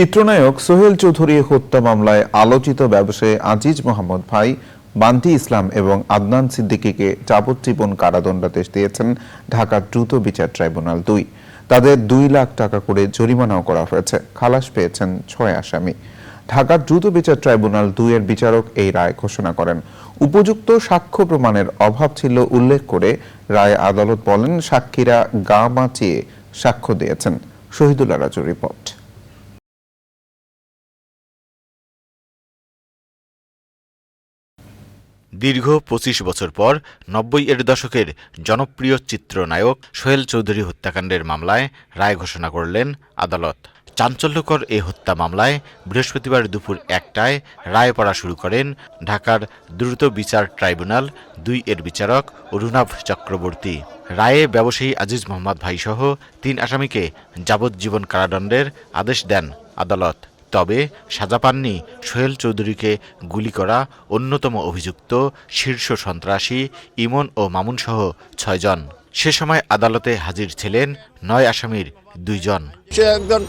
চিত্রনায়ক সোহেল চৌধুরী হত্যা মামলায় আলোচিত ব্যবসায়ী আজিজ মোহাম্মদ ভাই বান্তি ইসলাম এবং আদনান সিদ্দিকীকে যাবজ্জীবন কারাদণ্ডাদেশ দিয়েছেন ঢাকা দ্রুত বিচার ট্রাইব্যুনাল দুই। তাদের দুই লাখ টাকা করে জরিমানাও করা হয়েছে। খালাস পেয়েছেন ছয় আসামি। ঢাকা দ্রুত বিচার ট্রাইব্যুনাল দুইয়ের বিচারক এই রায় ঘোষণা করেন। উপযুক্ত সাক্ষ্য প্রমাণের অভাব ছিল উল্লেখ করে রায় আদালত বলেন, সাক্ষীরা গা বাঁচিয়ে সাক্ষ্য দিয়েছেন। শহীদুল্লাহ রাজুর রিপোর্ট। দীর্ঘ পঁচিশ বছর পর নব্বই এর দশকের জনপ্রিয় চিত্রনায়ক সোহেল চৌধুরী হত্যাকাণ্ডের মামলায় রায় ঘোষণা করলেন আদালত। চাঞ্চল্যকর এই হত্যা মামলায় বৃহস্পতিবার দুপুর একটায় রায় পড়া শুরু করেন ঢাকার দ্রুত বিচার ট্রাইব্যুনাল দুই এর বিচারক অরুণাভ চক্রবর্তী। রায়ে ব্যবসায়ী আজিজ মোহাম্মদ ভাইসহ তিন আসামিকে যাবজ্জীবন কারাদণ্ডের আদেশ দেন আদালত। তবে সাজা পাননি সোহেল চৌধুরীকে গুলি করা অন্যতম অভিযুক্ত শীর্ষ সন্ত্রাসী ইমন ও মামুনসহ ছয়জন। সে সময় আদালতে হাজির ছিলেন নয় আসামির দুইজন। সে একজন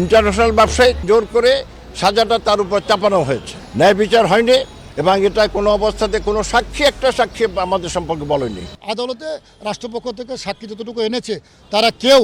ইন্টারন্যাশনাল ব্যবসায়ী জোর করে সাজাটা তার উপর চাপানো হয়েছে। ন্যায় বিচার হয়নি এবং এটা কোনো অবস্থাতে কোনো সাক্ষী একটা সাক্ষী আমাদের সম্পর্কে বলেনি। আদালতে রাষ্ট্রপক্ষ থেকে সাক্ষী যতটুকু এনেছে তারা কেউ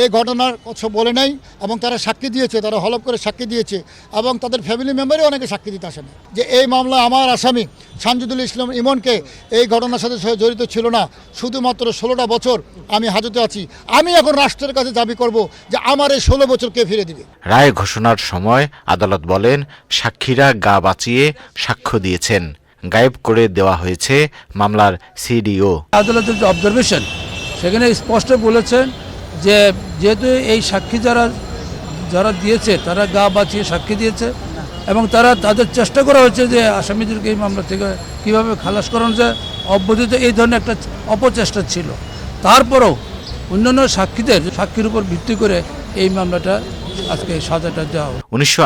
এই ঘটনার কথা বলে নাই এবং তারা সাক্ষী দিয়েছে তারা হলপ করে সাক্ষী দিয়েছে এবং তাদের ফ্যামিলি মেম্বারই অনেকে সাক্ষী দিতে আসেনি। যে এই মামলা আমার আসামি সানজুদুল ইসলাম ইমনকে এই ঘটনার সাথে জড়িত ছিল না। শুধুমাত্র ষোলোটা বছর আমি হাজতে আছি। আমি এখন রাষ্ট্রের কাছে দাবি করব যে আমার এই ষোলো বছর কে ফিরে দিবে। রায় ঘোষণার সময় আদালত বলেন সাক্ষীরা গা বাঁচিয়ে সাক্ষ্য দিয়েছেন। গায়েব করে দেওয়া হয়েছে মামলার সিডিও। আদালতের যে অবজারভেশন সেখানে স্পষ্ট বলেছেন যে যেহেতু এই সাক্ষী যারা যারা দিয়েছে, তারা গা বাঁচিয়ে সাক্ষী দিয়েছে এবং তারা তাদের চেষ্টা করা হচ্ছে যে আসামিদেরকে এই মামলা থেকে কীভাবে খালাস করানো যায়। অব্যথিত এই ধরনের একটা অপচেষ্টা ছিল। তারপরেও অন্যান্য সাক্ষীদের সাক্ষীর উপর ভিত্তি করে এই মামলাটা আজকে সাজাটা দেওয়া। উনিশশো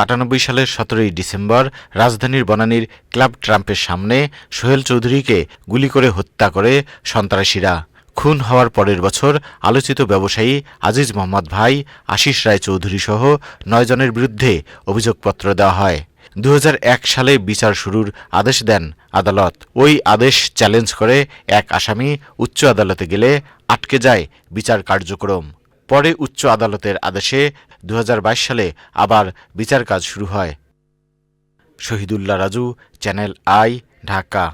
সালের সতেরোই ডিসেম্বর রাজধানীর বনানীর ক্লাব ট্রাম্পের সামনে সোহেল চৌধুরীকে গুলি করে হত্যা করে সন্ত্রাসীরা। খুন হওয়ার পরের বছর আলোচিত ব্যবসায়ী আজিজ মোহাম্মদ ভাই আশিস রায় চৌধুরী সহ নয় জনের বিরুদ্ধে অভিযোগপত্র দেওয়া হয়। দু হাজার এক সালে বিচার শুরুর আদেশ দেন আদালত। ওই আদেশ চ্যালেঞ্জ করে এক আসামি উচ্চ আদালতে গেলে আটকে যায় বিচার কার্যক্রম। পরে উচ্চ আদালতের আদেশে দু হাজার বাইশ সালে আবার বিচার কাজ শুরু হয়। Shahidullah Raju, channel I, Dhaka.